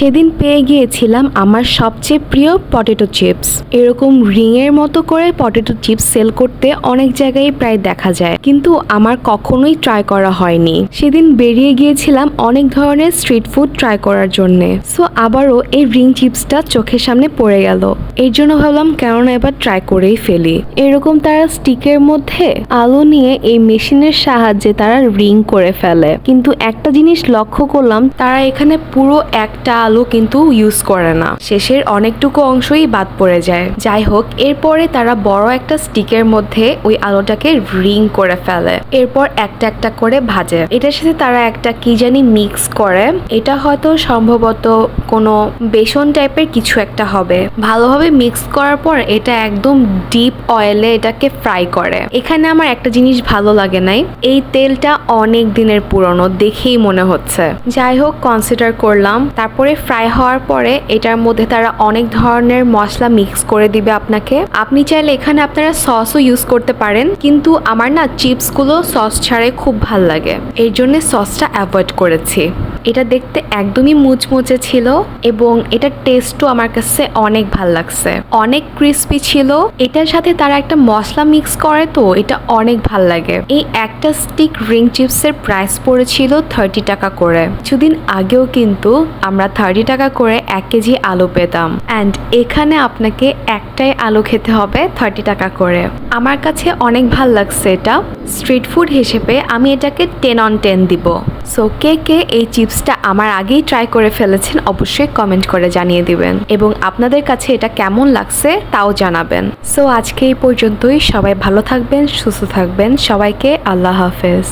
সেদিন পেয়ে গিয়েছিলাম আমার সবচেয়ে প্রিয় পটেটো চিপস। এরকম রিং এর মতো করে পটেটো চিপস সেল করতে অনেক জায়গায় প্রায় দেখা যায়, কিন্তু আমার কখনোই ট্রাই করা হয়নি। সেদিন বেরিয়ে গিয়েছিলাম অনেক ধরনের স্ট্রিট ফুড ট্রাই করার জন্য। সো আবারও এই রিং চিপসটা চোখের সামনে পড়ে গেল। এর জন্য ভাবলাম, কেননা এবার ট্রাই করেই ফেলি। এরকম তারা স্টিকের মধ্যে আলো নিয়ে এই মেশিনের সাহায্যে তারা রিং করে ফেলে। কিন্তু একটা জিনিস লক্ষ্য করলাম, তারা এখানে পুরো একটা আলো কিন্তু ইউজ করে না। শেষের অনেকটুকু অংশই বাদ পড়ে যায়। যাই হোক, এরপরে তারা বড় একটা স্টিকের মধ্যে ওই আলোটাকে রিং করে ফেলে। এরপর একটা একটা করে ভাজে। এটার সাথে তারা একটা কি জানি মিক্স করে। এটা হয়তো সম্ভবত কোনো বেসন টাইপের কিছু একটা হবে। ভালোভাবে মিক্স করার পর এটা একদম ডিপ অয়েলে এটাকে ফ্রাই করে। এখানে আমার একটা জিনিস ভালো লাগে নাই। এই তেলটা অনেক দিনের পুরনো, দেখেই মনে হচ্ছে। যাই হোক কনসিডার করলাম। তারপরে ফ্রাই হওয়ার পরে এটার মধ্যে তারা অনেক ধরনের মশলা মিক্স করে দিবে আপনাকে। আপনি চাইলে এখানে আপনারা সসও ইউজ করতে পারেন, কিন্তু আমার না চিপসগুলো সস ছাড়াই খুব ভালো লাগে। এর জন্য সসটা অ্যাভয়েড করেছি। এটা দেখতে একদমই মুচমুচে ছিল এবং এটার টেস্টও আমার কাছে অনেক ভালো লাগছে। অনেক ক্রিস্পি ছিল। এটার সাথে তারা একটা মশলা মিক্স করে তো এটা অনেক ভালো লাগে। এই একটা স্টিক রিং চিপসের প্রাইস পড়েছিল থার্টি টাকা করে। কিছুদিন আগেও কিন্তু আমরা থার্টি টাকা করে এক কেজি আলু পেতাম। অ্যান্ড এখানে আপনাকে একটাই আলু খেতে হবে থার্টি টাকা করে। আমার কাছে অনেক ভালো লাগছে এটা। স্ট্রিট ফুড হিসেবে আমি এটাকে টেন অন টেন দিব। সো কে কে এই চিপসটা আমার আগেই ট্রাই করে ফেলেছেন অবশ্যই কমেন্ট করে জানিয়ে দিবেন। এবং আপনাদের কাছে এটা কেমন লাগছে তাও জানাবেন। সো আজকে এই পর্যন্তই। সবাই ভালো থাকবেন, সুস্থ থাকবেন। সবাইকে আল্লাহ হাফেজ।